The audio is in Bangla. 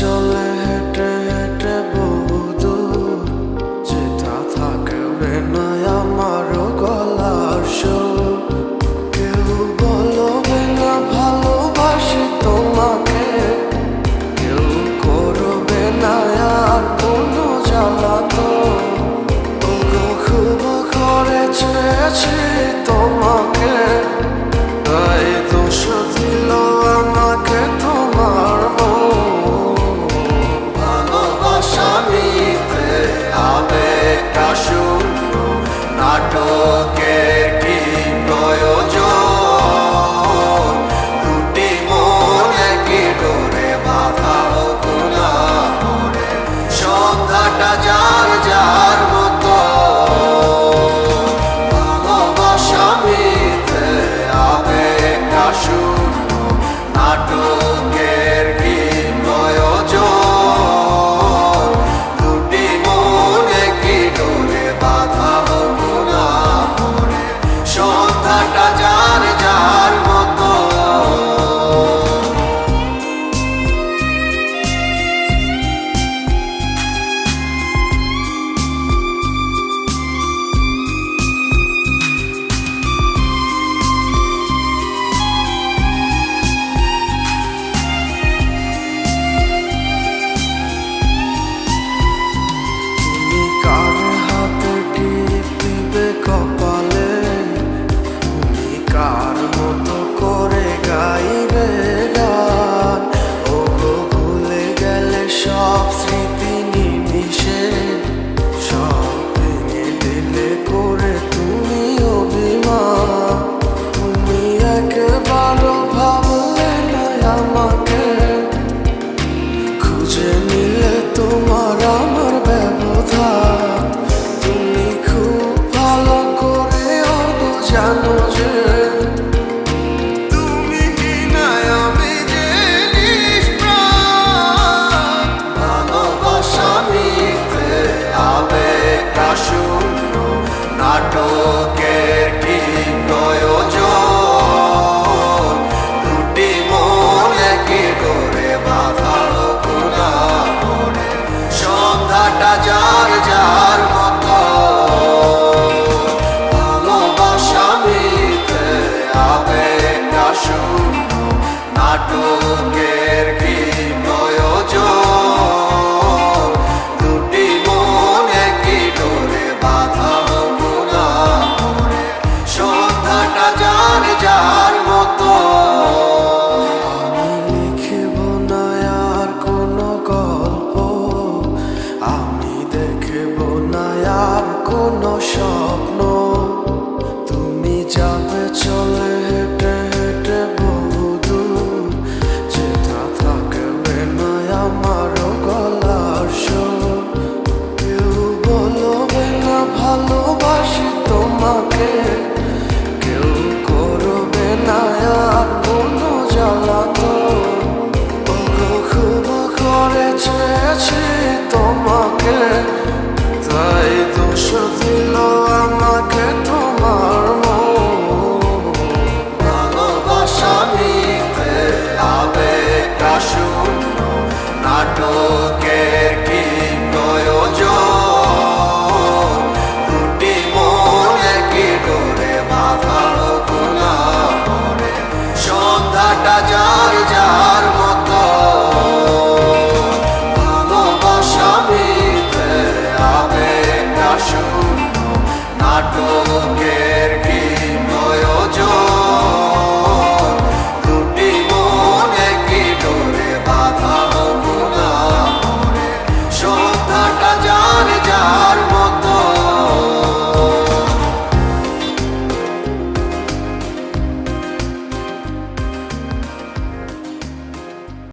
চলে হেঁটে হেঁটে বহুদূর যেটা থাকবে না আমার গলার সুর। কেউ বলবে না ভালোবাসি তোমাকে। কেউ করবে না আর কোনো জ্বালা তো। খুব করে চেয়েছি তোমার about away. নাটকের কি প্রয়োজন? দুটি মনে কি করে বাঁধালো খোলা মনে সন্ধ্যাটা যার যার মতো। ভালোবাসা মিলতে আবেগ নাটকের কি no show.